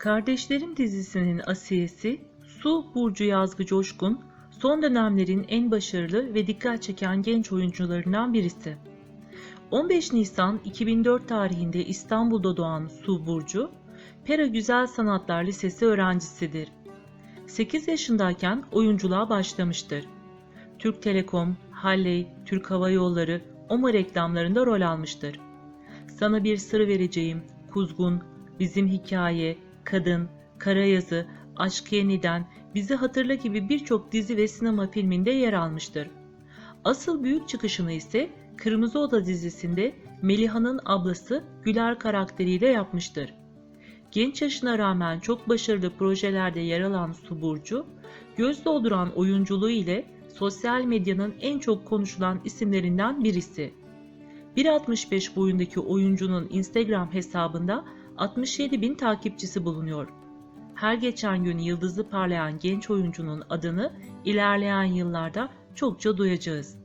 Kardeşlerim dizisinin asiyesi Su Burcu Yazgı Coşkun, son dönemlerin en başarılı ve dikkat çeken genç oyuncularından birisi. 15 Nisan 2004 tarihinde İstanbul'da doğan Su Burcu, Pera Güzel Sanatlar Lisesi öğrencisidir. 8 yaşındayken oyunculuğa başlamıştır. Türk Telekom, Halley, Türk Hava Yolları, OMA reklamlarında rol almıştır. Sana bir sır vereceğim, Kuzgun, Bizim Hikaye, Kadın, Karayazı, Aşk Yeniden, Bizi Hatırla gibi birçok dizi ve sinema filminde yer almıştır. Asıl büyük çıkışını ise Kırmızı Oda dizisinde Meliha'nın ablası Güler karakteriyle yapmıştır. Genç yaşına rağmen çok başarılı projelerde yer alan Su Burcu, göz dolduran oyunculuğu ile sosyal medyanın en çok konuşulan isimlerinden birisi. 1.65 boyundaki oyuncunun Instagram hesabında 67 bin takipçisi bulunuyor. Her geçen gün yıldızı parlayan genç oyuncunun adını ilerleyen yıllarda çokça duyacağız.